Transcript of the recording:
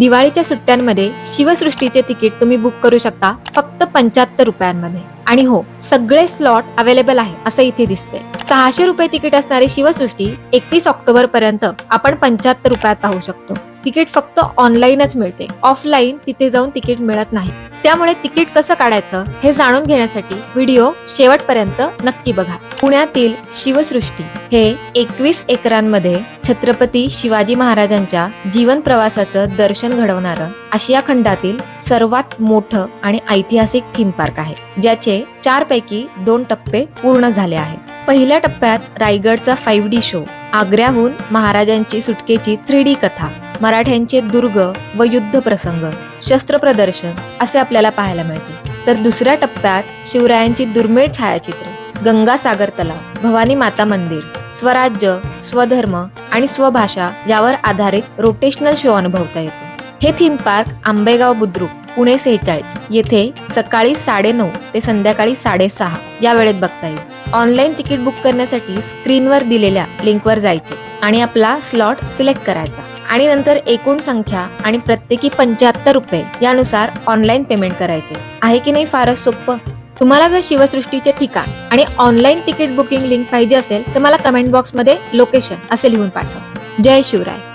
दिवाळीच्या सुट्ट्यांमध्ये शिवसृष्टीचे तिकीट तुम्ही बुक करू शकता फक्त पंच्याहत्तर रुपयांमध्ये. आणि हो सगळे स्लॉट अवेलेबल आहे असं इथे दिसते सहाशे रुपये तिकीट असणारी शिवसृष्टी एकतीस ऑक्टोबर पर्यंत आपण पंच्याहत्तर रुपयात पाहू शकतो. तिकीट फक्त ऑनलाईनच मिळते. ऑफलाईन तिथे जाऊन तिकीट मिळत नाही. त्यामुळे तिकीट कसं काढायचं हे जाणून घेण्यासाठी व्हिडिओ शेवटपर्यंत नक्की बघा. पुण्यातील शिवसृष्टी हे एकवीस एकरांमध्ये छत्रपती शिवाजी महाराजांच्या जीवन प्रवासाचं दर्शन घडवणारं आशिया खंडातील सर्वात मोठं आणि ऐतिहासिक थीम पार्क आहे ज्याचे चार पैकी दोन टप्पे पूर्ण झाले आहेत. पहिल्या टप्प्यात रायगडचा फाईव्ह डी शो आग्र्याहून महाराजांची सुटकेची थ्री डी कथा मराठ्यांचे दुर्ग व युद्ध प्रसंग शस्त्र प्रदर्शन असे आपल्याला पाहायला मिळते. तर दुसऱ्या टप्प्यात शिवरायांची दुर्मिळ छायाचित्रे गंगासागर तलाव भवानी माता मंदिर स्वराज्य स्वधर्म आणि स्वभाषा यावर आधारित रोटेशनल शो अनुभवता येतो. हे थीम पार्क आंबेगाव बुद्रुक पुणे सेहेचाळीस येथे सकाळी साडेनऊ ते संध्याकाळी साडेसहा या वेळेत बघता येईल. ऑनलाईन तिकीट बुक करण्यासाठी स्क्रीनवर दिलेल्या लिंकवर जायचे आणि आपला स्लॉट सिलेक्ट करायचा. आणि नंतर एकूण संख्या आणि प्रत्येकी पंच्याहत्तर रुपये यानुसार ऑनलाईन पेमेंट करायचे. आहे की नाही फारच सोपं? तुम्हाला जर शिवसृष्टीचे ठिकाण आणि ऑनलाईन तिकीट बुकिंग लिंक पाहिजे असेल तर मला कमेंट बॉक्समध्ये लोकेशन असे लिहून पाठवा. जय शिवराय.